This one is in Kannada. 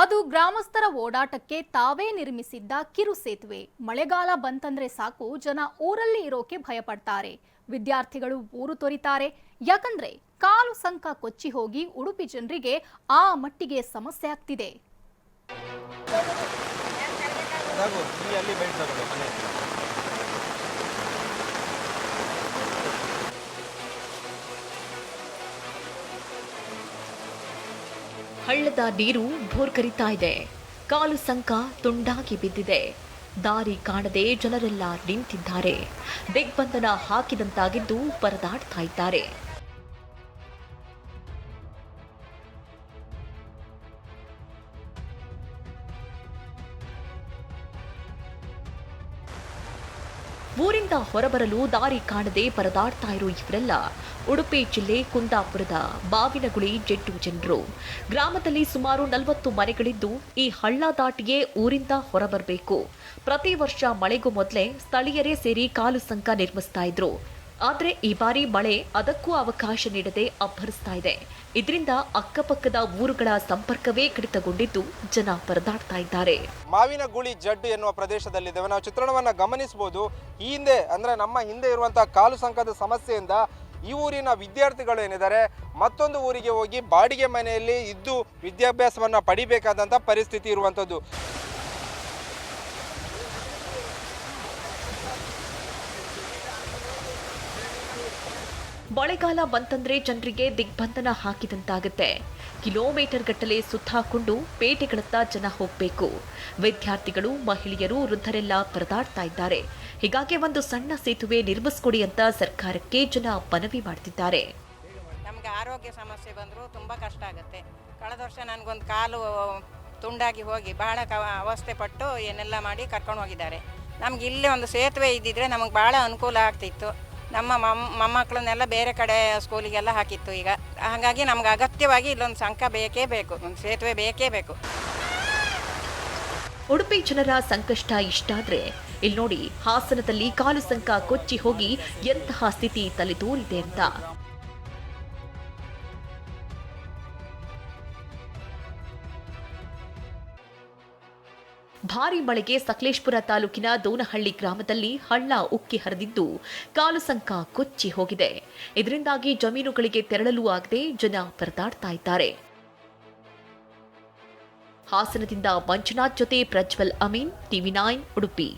ಅದು ಗ್ರಾಮಸ್ಥರ ಓಡಾಟಕ್ಕೆ ತಾವೇ ನಿರ್ಮಿಸಿದ್ದ ಕಿರು ಸೇತುವೆ. ಮಳೆಗಾಲ ಬಂತಂದ್ರೆ ಸಾಕು, ಜನ ಊರಲ್ಲಿ ಇರೋಕೆ ಭಯಪಡ್ತಾರೆ. ವಿದ್ಯಾರ್ಥಿಗಳು ಊರು ತೊರಿತಾರೆ. ಯಾಕಂದ್ರೆ ಕಾಲು ಸಂಕ ಕೊಚ್ಚಿ ಹೋಗಿ ಉಡುಪಿ ಜನರಿಗೆ ಆ ಮಟ್ಟಿಗೆ ಸಮಸ್ಯೆ ಆಗ್ತಿದೆ. ಹಳ್ಳದ ನೀರು ಭೋರ್ಕರಿತಾ ಇದೆ. ಕಾಲು ಸಂಕ ತುಂಡಾಗಿ ಬಿದ್ದಿದೆ. ದಾರಿ ಕಾಣದೆ ಜನರೆಲ್ಲ ನಿಂತಿದ್ದಾರೆ. ದಿಗ್ಬಂಧನ ಹಾಕಿದಂತಾಗಿದ್ದು ಪರದಾಡ್ತಾ ಇದ್ದಾರೆ. ಊರಿಂದ ಹೊರಬರಲು ದಾರಿ ಕಾಣದೆ ಪರದಾಡ್ತಾ ಇರೋ ಇವರೆಲ್ಲ, ಉಡುಪಿ ಜಿಲ್ಲೆ ಕುಂದಾಪುರದ ಬಾವಿನಗುಳಿ ಜೆಟ್ಟು ಜನರು. ಗ್ರಾಮದಲ್ಲಿ ಸುಮಾರು ನಲವತ್ತು ಮನೆಗಳಿದ್ದು, ಈ ಹಳ್ಳ ದಾಟಿಯೇ ಊರಿಂದ ಹೊರಬರಬೇಕು. ಪ್ರತಿ ವರ್ಷ ಮಳೆಗೂ ಮೊದಲೇ ಸ್ಥಳೀಯರೇ ಸೇರಿ ಕಾಲು ಸಂಕ ನಿರ್ಮಿಸ್ತಾ ಇದ್ರು. ಆದ್ರೆ ಈ ಬಾರಿ ಮಳೆ ಅದಕ್ಕೂ ಅವಕಾಶ ನೀಡದೆ ಅಬ್ಬರಿಸ್ತಾ ಇದೆ. ಇದರಿಂದ ಅಕ್ಕಪಕ್ಕದ ಊರುಗಳ ಸಂಪರ್ಕವೇ ಕಡಿತಗೊಂಡಿದ್ದು ಜನ ಪರದಾಡ್ತಾ ಇದ್ದಾರೆ. ಮಾವಿನ ಗುಳಿ ಜಡ್ಡು ಎನ್ನುವ ಪ್ರದೇಶದಲ್ಲಿದ್ದೇವೆ. ನಾವು ಚಿತ್ರಣವನ್ನು ಗಮನಿಸಬಹುದು. ಈ ಹಿಂದೆ, ಅಂದರೆ ನಮ್ಮ ಹಿಂದೆ ಇರುವಂತಹ ಕಾಲು ಸಂಕದ ಸಮಸ್ಯೆಯಿಂದ ಈ ಊರಿನ ವಿದ್ಯಾರ್ಥಿಗಳು ಏನಿದ್ದಾರೆ ಮತ್ತೊಂದು ಊರಿಗೆ ಹೋಗಿ ಬಾಡಿಗೆ ಮನೆಯಲ್ಲಿ ಇದ್ದು ವಿದ್ಯಾಭ್ಯಾಸವನ್ನು ಪಡಿಬೇಕಾದಂಥ ಪರಿಸ್ಥಿತಿ ಇರುವಂಥದ್ದು ಮಳೆಗಾಲ ಬಂತಂದ್ರೆ ಜನರಿಗೆ ದಿಗ್ಬಂಧನ ಹಾಕಿದಂತಾಗುತ್ತೆ. ಕಿಲೋಮೀಟರ್ ಗಟ್ಟಲೆ ಸುತ್ತಾಕೊಂಡು ಪೇಟೆಗಳತ್ತ ಜನ ಹೋಗಬೇಕು. ವಿದ್ಯಾರ್ಥಿಗಳು, ಮಹಿಳೆಯರು ವೃದ್ಧರೆಲ್ಲ ಪರದಾಡ್ತಾ ಇದ್ದಾರೆ. ಹೀಗಾಗಿ ಒಂದು ಸಣ್ಣ ಸೇತುವೆ ನಿರ್ಮಿಸ್ಕೊಡಿ ಅಂತ ಸರ್ಕಾರಕ್ಕೆ ಜನ ಮನವಿ ಮಾಡ್ತಿದ್ದಾರೆ. ನಮಗೆ ಆರೋಗ್ಯ ಸಮಸ್ಯೆ ಬಂದರೂ ತುಂಬ ಕಷ್ಟ ಆಗುತ್ತೆ. ಕಳೆದ ವರ್ಷ ನನಗೊಂದು ಕಾಲು ತುಂಡಾಗಿ ಹೋಗಿ ಬಹಳ ಅವಸ್ಥೆ ಪಟ್ಟು ಏನೆಲ್ಲ ಮಾಡಿ ಕರ್ಕೊಂಡು ಹೋಗಿದ್ದಾರೆ. ನಮ್ಗೆ ಇಲ್ಲೇ ಒಂದು ಸೇತುವೆ ಇದ್ದಿದ್ರೆ ನಮಗೆ ಭಾಳ ಅನುಕೂಲ ಆಗ್ತಿತ್ತು. ನಮ್ಮ ಮಮ್ಮ ಮೊಮ್ಮಕ್ಕಳನ್ನೆಲ್ಲ ಬೇರೆ ಕಡೆ ಸ್ಕೂಲಿಗೆಲ್ಲ ಹಾಕಿತ್ತು ಈಗ. ಹಾಗಾಗಿ ನಮ್ಗೆ ಅಗತ್ಯವಾಗಿ ಇಲ್ಲೊಂದು ಸಂಕ ಬೇಕೇ ಬೇಕು, ಒಂದು ಸೇತುವೆ ಬೇಕೇ ಬೇಕು. ಉಡುಪಿ ಜನರ ಸಂಕಷ್ಟ ಇಷ್ಟಾದ್ರೆ ಇಲ್ಲಿ ನೋಡಿ ಹಾಸನದಲ್ಲಿ ಕಾಲು ಸಂಕ ಕೊಚ್ಚಿ ಹೋಗಿ ಎಂತಹ ಸ್ಥಿತಿ ತಲೆದೂರಿದೆ ಅಂತ. ಭಾರಿ ಮಳೆಗೆ ಸಕಲೇಶ್ಪುರ ತಾಲೂಕಿನ ದೋನಹಳ್ಳಿ ಗ್ರಾಮದಲ್ಲಿ ಹಳ್ಳ ಉಕ್ಕಿ ಹರಿದಿದ್ದು ಕಾಲು ಸಂಕ ಕೊಚ್ಚಿ ಹೋಗಿದೆ. ಇದರಿಂದಾಗಿ ಜಮೀನುಗಳಿಗೆ ತೆರಳಲು ಆಗದೆ ಜನ ಪರದಾಡ್ತಾ ಇದ್ದಾರೆ. ಹಾಸನದಿಂದ ಮಂಜುನಾಥ್ ಜೊತೆ ಪ್ರಜ್ವಲ್ ಅಮೀನ್, ಟಿವಿ ನೈನ್ ಉಡುಪಿ.